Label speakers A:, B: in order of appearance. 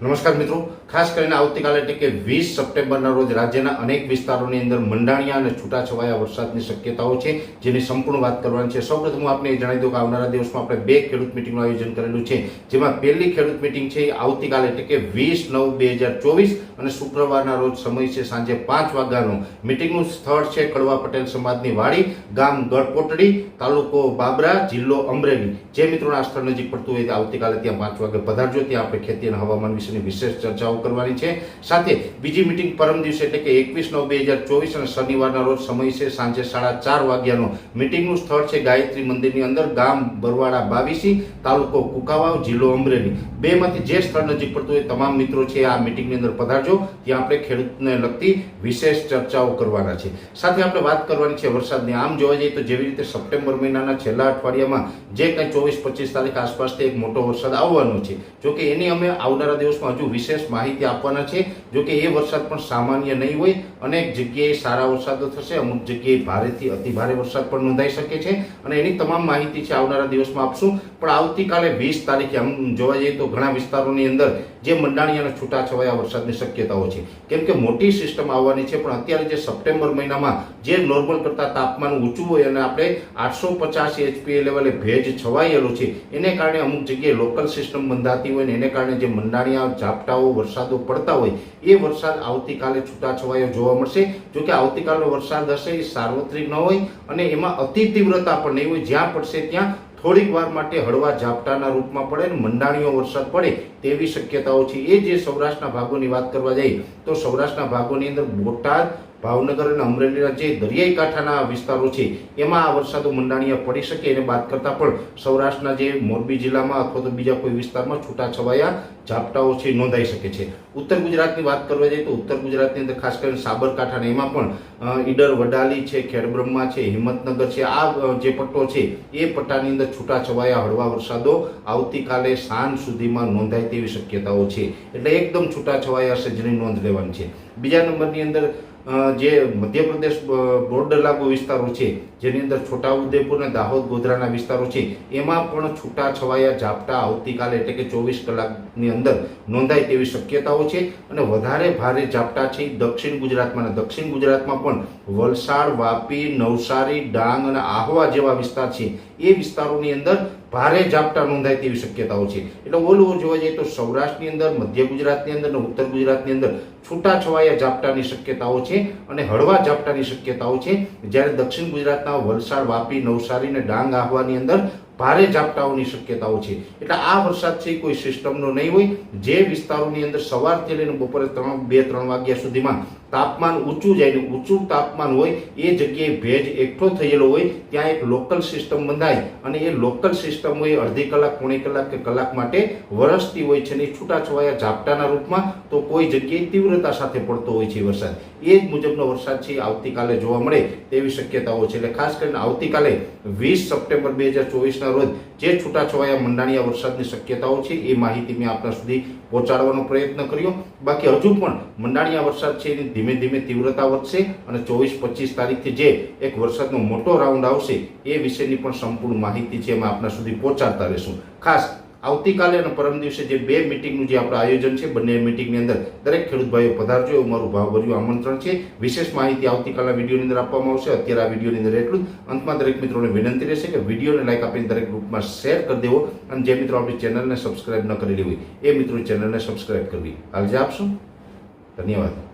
A: નમસ્કાર મિત્રો. ખાસ કરીને આવતીકાલે એટલે કે વીસ સપ્ટેમ્બરના રોજ રાજ્યના અનેક વિસ્તારોની અંદર મંડાણિયા અને છૂટાછવાયા વરસાદની શક્યતાઓ છે, જેની સંપૂર્ણ વાત કરવાની છે. સૌપ્રથમ હું આપને જણાવી દઉં કે આવનારા દિવસમાં આપણે બે ખેડૂત મિટિંગનું આયોજન કરેલું છે, જેમાં પહેલી ખેડૂત મિટિંગ છે આવતીકાલે એટલે કે વીસ નવ બે હજાર ચોવીસ અને શુક્રવારના રોજ સમય છે સાંજે પાંચ વાગ્યાનો. મિટિંગનું સ્થળ છે કડવા પટેલ સમાજની વાડી, ગામ ગઢકોટડી તાલુકો બાબરા, જિલ્લો અમરેલી. જે મિત્રોના સ્થળ નજીક પડતું હોય આવતીકાલે ત્યાં પાંચ વાગે પધારજો. ત્યાં આપણે ખેતી અને હવામાન વિશેની વિશેષ ચર્ચાઓ કરવાની છે. સાથે બીજી મિટિંગ પરમ દિવસે એટલે કે એકવીસ નવ બે હજાર ચોવીસ અને શનિવારના રોજ સમય છે સાંજે સાડા ચાર વાગ્યાનો. મિટિંગનું સ્થળ છે ગાયત્રી મંદિરની અંદર, ગામ બરવાડા બાવીસી, તાલુકો કુકાવાવ, જિલ્લો અમરેલી. બેમાંથી જે સ્થળ નજીક પડતું હોય તમામ મિત્રો છે આ મિટિંગની અંદર પધારજો. ત્યાં આપણે ખેડૂતને લગતી વિશેષ ચર્ચાઓ કરવાના છે. સાથે આપણે વાત કરવાની છે વરસાદની. આમ જોવા જઈએ તો જેવી રીતે સપ્ટેમ્બર મહિનાના છેલ્લા અઠવાડિયામાં જે કંઈ ચોવીસ પચીસ તારીખ આસપાસથી એક મોટો વરસાદ આવવાનો છે. જોકે એની અમે આવનારા દિવસમાં હજુ વિશેષ માહિતી આપવાના છે. જોકે એ વરસાદ પણ સામાન્ય નહીં હોય અનેક જગ્યાએ સારા વરસાદો થશે, અમુક જગ્યાએ ભારેથી અતિ ભારે વરસાદ પણ નોંધાઈ શકે છે અને એની તમામ માહિતી છે આવનારા દિવસમાં આપશું. પણ આવતીકાલે વીસ તારીખે આમ જોવા જઈએ તો ઘણા વિસ્તારોની અંદર જે મંડાણી અને છૂટાછવાયા વરસાદની શક્યતાઓ છે. કેમ કે મોટી સિસ્ટમ આવવાની છે, પણ અત્યારે જે સપ્ટેમ્બર મહિનામાં જે નોર્મલ કરતાં તાપમાન ઊંચું હોય અને આપણે આઠસો પચાસ એચપીએ લેવલે ભેજ છવાયેલો છે, એને કારણે અમુક જગ્યાએ લોકલ સિસ્ટમ બંધાતી હોય ને એને કારણે જે ઝાપટાઓ, વરસાદો પડતા હોય, એ વરસાદ આવતીકાલે છૂટાછવાયો જોવા મળશે. જો કે આવતીકાલનો વરસાદ હશે એ સાર્વત્રિક ન હોય અને એમાં અતિ તીવ્રતા પણ નહીં હોય. જ્યાં પડશે ત્યાં થોડીક વાર માટે હળવા ઝાપટાના રૂપમાં પડે અને મંડાણીઓ વરસાદ પડે તેવી શક્યતાઓ છે. એ જે સૌરાષ્ટ્રના ભાગોની વાત કરવા જઈએ, તો સૌરાષ્ટ્રના ભાગોની અંદર બોટાદ ભાવનગર અને અમરેલીના જે દરિયાઈ કાંઠાના વિસ્તારો છે, એમાં આ વરસાદો મંડાણીયા પડી શકે એને બાદ કરતાં પણ સૌરાષ્ટ્રના જે મોરબી જિલ્લામાં અથવા તો બીજા કોઈ વિસ્તારમાં છૂટાછવાયા ઝાપટાઓ છે, નોંધાઈ શકે છે. ઉત્તર ગુજરાતની વાત કરવા જઈએ તો ઉત્તર ગુજરાતની અંદર ખાસ કરીને સાબરકાંઠાને એમાં પણ ઈડર વડાલી છે, ખેડબ્રહ્મા છે, હિંમતનગર છે, આ જે પટ્ટો છે, એ પટ્ટાની અંદર છૂટાછવાયા હળવા વરસાદો આવતીકાલે સાંજ સુધીમાં નોંધાય તેવી શક્યતાઓ છે. એટલે એકદમ છૂટાછવાયા હશે જેની નોંધ લેવાની છે. બીજા નંબરની અંદર જે મધ્યપ્રદેશ બોર્ડર લાગુ વિસ્તારો છે, જેની અંદર છોટાઉદેપુર અને દાહોદ, ગોધરાના વિસ્તારો છે, એમાં પણ છૂટા છવાયા ઝાપટા આવતીકાલે એટલે કે ચોવીસ કલાકની અંદર નોંધાય તેવી શક્યતાઓ છે અને વધારે ભારે ઝાપટા છે દક્ષિણ ગુજરાતમાં અને દક્ષિણ ગુજરાતમાં પણ વલસાડ, વાપી, નવસારી, ડાંગ અને આહવા જેવા વિસ્તાર છે, એ વિસ્તારોની અંદર ભારે ઝાપટા નોંધાય તેવી શક્યતાઓ છે. એટલે ઓલું જોવા જઈએ તો સૌરાષ્ટ્રની અંદર, મધ્ય ગુજરાતની અંદર અને ઉત્તર ગુજરાતની અંદર છૂટાછવાયા ઝાપટાની શક્યતાઓ છે અને હળવા ઝાપટાની શક્યતાઓ છે. જ્યારે દક્ષિણ ગુજરાતના વલસાડ, વાપી, નવસારી અને ડાંગ આહવાની અંદર ભારે ઝાપટાઓની શક્યતાઓ છે. એટલે આ વરસાદ છે કોઈ સિસ્ટમનો નહીં હોય. જે વિસ્તારોની અંદર સવારથી લઈને બપોરે ત્રણ, બે, ત્રણ વાગ્યા સુધીમાં તાપમાન ઊંચું જાય ને ઊંચું તાપમાન હોય, એ જગ્યાએ ભેજ એકઠો થયેલો હોય, ત્યાં એક લોકલ સિસ્ટમ બંધાય અને એ લોકલ સિસ્ટમ હોય અડધી કલાક, પોણી કલાક કે કલાક માટે વરસતી હોય છે ને એ છૂટાછવાયા ઝાપટાના રૂપમાં તો કોઈ જગ્યાએ તીવ્રતા સાથે પડતો હોય છે વરસાદ. એ જ મુજબનો વરસાદ છે આવતીકાલે જોવા મળે તેવી શક્યતાઓ છે. એટલે ખાસ કરીને આવતીકાલે વીસ સપ્ટેમ્બર બે હજાર ચોવીસના રોજ જે છૂટાછવાયા મંડાણીયા વરસાદની શક્યતાઓ છે, એ માહિતી મેં આપણા સુધી પહોંચાડવાનો પ્રયત્ન કર્યો. બાકી હજુ પણ મંડાણીયા વરસાદ છે, એની ધીમે ધીમે તીવ્રતા વધશે અને ચોવીસ પચીસ તારીખથી જે એક વરસાદનો મોટો રાઉન્ડ આવશે, એ વિશેની પણ સંપૂર્ણ માહિતી છે, એમાં આપણા સુધી પહોંચાડતા રહીશું. ખાસ આવતીકાલે અને પરમ દિવસે જે બે મિટિંગનું જે આપણું આયોજન છે, બંને મિટિંગની અંદર દરેક ખેડૂત ભાઈઓ પધારજો એવું મારું ભાવભર્યું આમંત્રણ છે. વિશેષ માહિતી આવતીકાલના વિડીયોની અંદર આપવામાં આવશે. અત્યારે આ વિડીયોની અંદર એટલું અંતમાં દરેક મિત્રોને વિનંતી રહેશે કે વિડીયોને લાઈક આપીને દરેક ગ્રુપમાં શેર કરી દેવો અને જે મિત્રો આપણી ચેનલને સબસ્ક્રાઇબ ન કરેલી હોય, એ મિત્રો ચેનલને સબસ્ક્રાઇબ કરવી. હાલ જે આપશો. ધન્યવાદ.